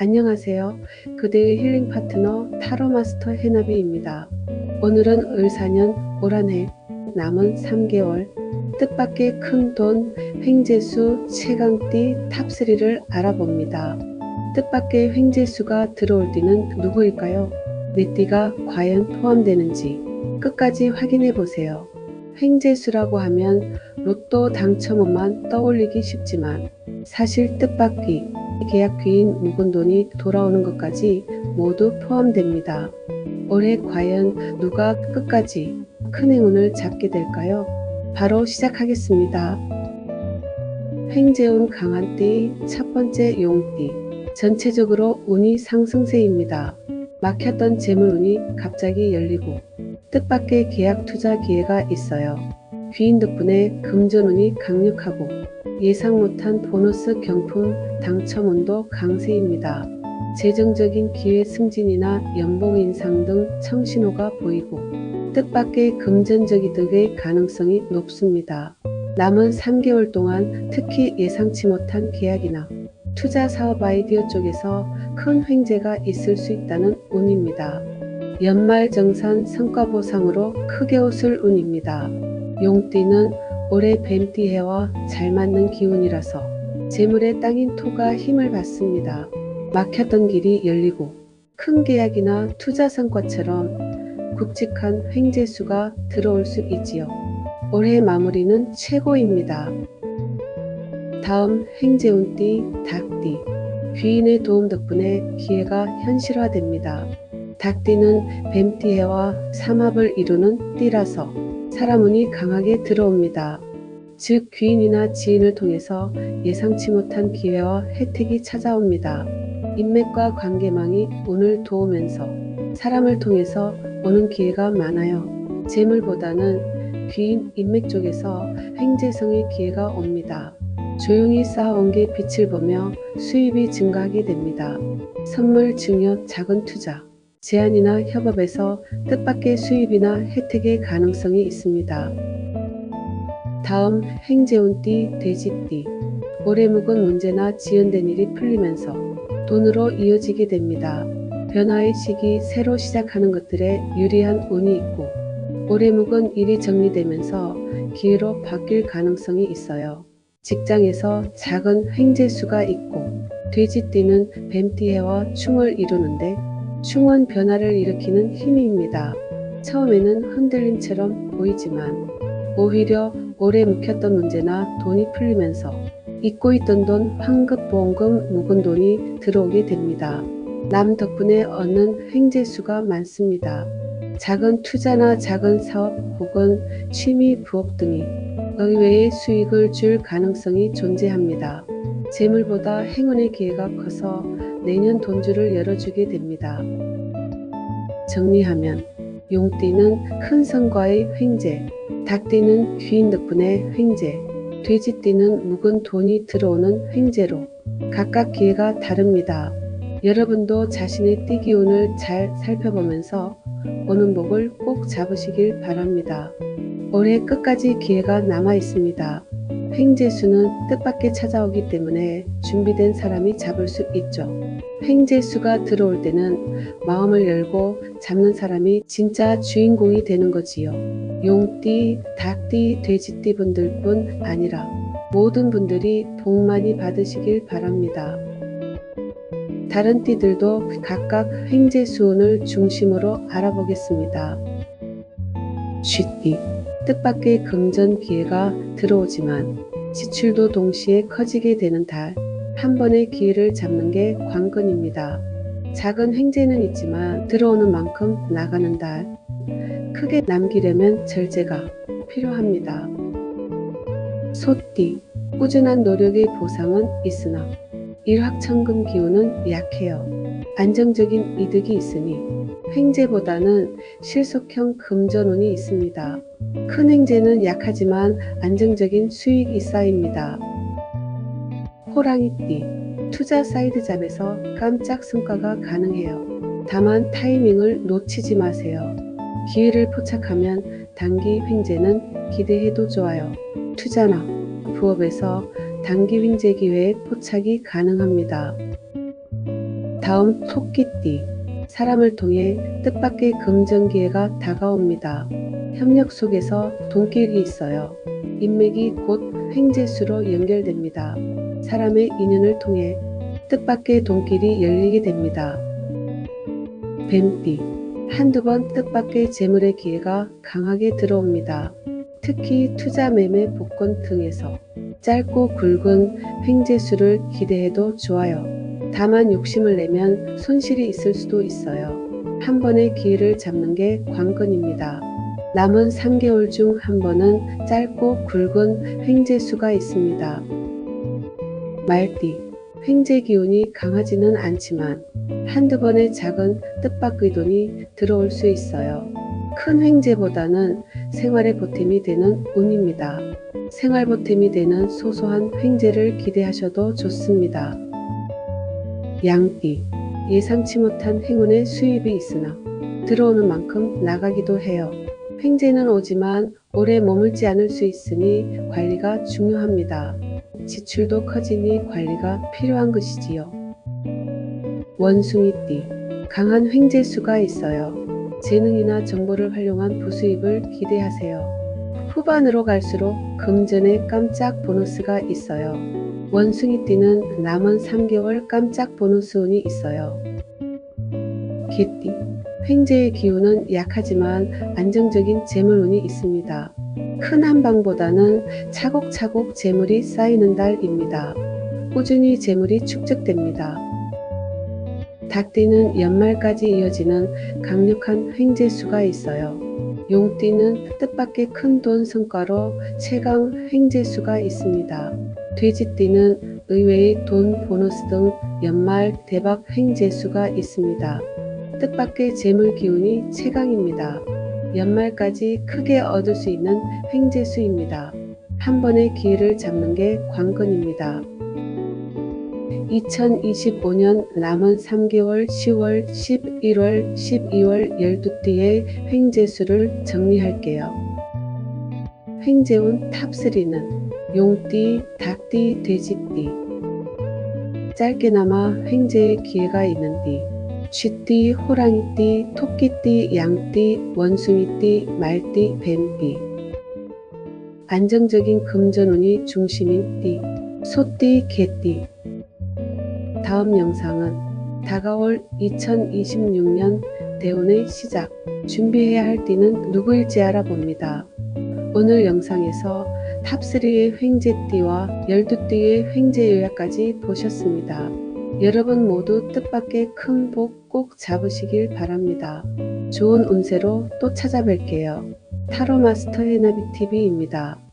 안녕하세요. 그대의 힐링 파트너 타로 마스터 해나비입니다. 오늘은 을사년 올한해 남은 3개월 뜻밖의 큰 돈 횡재수 최강띠 탑3를 알아봅니다. 뜻밖의 횡재수가 들어올 띠는 누구일까요? 내 띠가 과연 포함되는지 끝까지 확인해 보세요. 횡재수라고 하면 로또 당첨운만 떠올리기 쉽지만 사실 뜻밖의 계약 귀인 묵은 돈이 돌아오는 것까지 모두 포함됩니다. 올해 과연 누가 끝까지 큰 행운을 잡게 될까요? 바로 시작하겠습니다. 횡재운 강한띠 첫 번째 용띠 전체적으로 운이 상승세입니다. 막혔던 재물운이 갑자기 열리고 뜻밖의 계약 투자 기회가 있어요. 귀인 덕분에 금전운이 강력하고 예상 못한 보너스 경품 당첨운도 강세입니다. 재정적인 기회 승진이나 연봉 인상 등 청신호가 보이고 뜻밖의 금전적 이득의 가능성이 높습니다. 남은 3개월 동안 특히 예상치 못한 계약이나 투자 사업 아이디어 쪽에서 큰 횡재가 있을 수 있다는 운입니다. 연말 정산 성과 보상으로 크게 웃을 운입니다. 용띠는 올해 뱀띠해와 잘 맞는 기운이라서 재물의 땅인 토가 힘을 받습니다. 막혔던 길이 열리고 큰 계약이나 투자 성과처럼 굵직한 횡재수가 들어올 수 있지요. 올해 마무리는 최고입니다. 다음 횡재운띠 닭띠 귀인의 도움 덕분에 기회가 현실화됩니다. 닭띠는 뱀띠해와 삼합을 이루는 띠라서 사람운이 강하게 들어옵니다. 즉 귀인이나 지인을 통해서 예상치 못한 기회와 혜택이 찾아옵니다. 인맥과 관계망이 운을 도우면서 사람을 통해서 오는 기회가 많아요. 재물보다는 귀인 인맥 쪽에서 횡재성의 기회가 옵니다. 조용히 쌓아온 게 빛을 보며 수입이 증가하게 됩니다. 선물, 증여, 작은 투자, 제안이나 협업에서 뜻밖의 수입이나 혜택의 가능성이 있습니다. 다음 행재운띠, 돼지띠 오래 묵은 문제나 지연된 일이 풀리면서 돈으로 이어지게 됩니다. 변화의 시기, 새로 시작하는 것들에 유리한 운이 있고 오래 묵은 일이 정리되면서 기회로 바뀔 가능성이 있어요. 직장에서 작은 횡재수가 있고 돼지띠는 뱀띠해와 충을 이루는데 충은 변화를 일으키는 힘입니다. 처음에는 흔들림처럼 보이지만 오히려 오래 묵혔던 문제나 돈이 풀리면서 잊고 있던 돈 환급 보험금 묵은 돈이 들어오게 됩니다. 남 덕분에 얻는 횡재수가 많습니다. 작은 투자나 작은 사업 혹은 취미 부업 등이 의외의 수익을 줄 가능성이 존재합니다. 재물보다 행운의 기회가 커서 내년 돈줄을 열어주게 됩니다. 정리하면 용띠는 큰 성과의 횡재, 닭띠는 귀인 덕분에 횡재, 돼지띠는 묵은 돈이 들어오는 횡재로 각각 기회가 다릅니다. 여러분도 자신의 띠 기운을 잘 살펴보면서 오는 복을 꼭 잡으시길 바랍니다. 올해 끝까지 기회가 남아 있습니다. 횡재수는 뜻밖의 찾아오기 때문에 준비된 사람이 잡을 수 있죠. 횡재수가 들어올 때는 마음을 열고 잡는 사람이 진짜 주인공이 되는 거지요. 용띠, 닭띠, 돼지띠 분들뿐 아니라 모든 분들이 복 많이 받으시길 바랍니다. 다른 띠들도 각각 횡재수운을 중심으로 알아보겠습니다. 쥐띠 뜻밖의 금전 기회가 들어오지만 지출도 동시에 커지게 되는 달, 한 번의 기회를 잡는 게 관건입니다. 작은 횡재는 있지만 들어오는 만큼 나가는 달, 크게 남기려면 절제가 필요합니다. 소띠, 꾸준한 노력의 보상은 있으나 일확천금 기운은 약해요. 안정적인 이득이 있으니 횡재보다는 실속형 금전운이 있습니다. 큰 횡재는 약하지만 안정적인 수익이 쌓입니다. 호랑이띠 투자 사이드 잡에서 깜짝 성과가 가능해요. 다만 타이밍을 놓치지 마세요. 기회를 포착하면 단기 횡재는 기대해도 좋아요. 투자나 부업에서 단기 횡재 기회에 포착이 가능합니다. 다음 토끼띠. 사람을 통해 뜻밖의 금전 기회가 다가옵니다. 협력 속에서 돈길이 있어요. 인맥이 곧 횡재수로 연결됩니다. 사람의 인연을 통해 뜻밖의 돈길이 열리게 됩니다. 뱀띠. 한두 번 뜻밖의 재물의 기회가 강하게 들어옵니다. 특히 투자 매매 복권 등에서 짧고 굵은 횡재수를 기대해도 좋아요. 다만 욕심을 내면 손실이 있을 수도 있어요. 한 번의 기회를 잡는 게 관건입니다. 남은 3개월 중 한 번은 짧고 굵은 횡재수가 있습니다. 말띠. 횡재 기운이 강하지는 않지만 한두 번의 작은 뜻밖의 돈이 들어올 수 있어요. 큰 횡재보다는 생활에 보탬이 되는 운입니다. 생활 보탬이 되는 소소한 횡재를 기대하셔도 좋습니다. 양띠. 예상치 못한 행운의 수입이 있으나 들어오는 만큼 나가기도 해요. 횡재는 오지만 오래 머물지 않을 수 있으니 관리가 중요합니다. 지출도 커지니 관리가 필요한 것이지요. 원숭이띠. 강한 횡재수가 있어요. 재능이나 정보를 활용한 부수입을 기대하세요. 후반으로 갈수록 금전의 깜짝 보너스가 있어요. 원숭이 띠는 남은 3개월 깜짝 보너스 운이 있어요. 개띠. 횡재의 기운은 약하지만 안정적인 재물운이 있습니다. 큰 한방보다는 차곡차곡 재물이 쌓이는 달입니다. 꾸준히 재물이 축적됩니다. 닭띠는 연말까지 이어지는 강력한 횡재수가 있어요. 용띠는 뜻밖의 큰 돈 성과로 최강 횡재수가 있습니다. 돼지띠는 의외의 돈 보너스 등 연말 대박 횡재수가 있습니다. 뜻밖의 재물 기운이 최강입니다. 연말까지 크게 얻을 수 있는 횡재수입니다. 한 번의 기회를 잡는 게 관건입니다. 2025년 남은 3개월 10월, 11월, 12월 12띠의 횡재수를 정리할게요. 횡재운 탑3는 용띠, 닭띠, 돼지띠. 짧게나마 횡재의 기회가 있는 띠. 쥐띠, 호랑이띠, 토끼띠, 양띠, 원숭이띠, 말띠, 뱀띠. 안정적인 금전운이 중심인 띠. 소띠, 개띠. 다음 영상은 다가올 2026년 대운의 시작, 준비해야 할 띠는 누구일지 알아봅니다. 오늘 영상에서 탑3의 횡재띠와 12띠의 횡재 요약까지 보셨습니다. 여러분 모두 뜻밖의 큰 복 꼭 잡으시길 바랍니다. 좋은 운세로 또 찾아뵐게요. 타로 마스터 해나비TV입니다.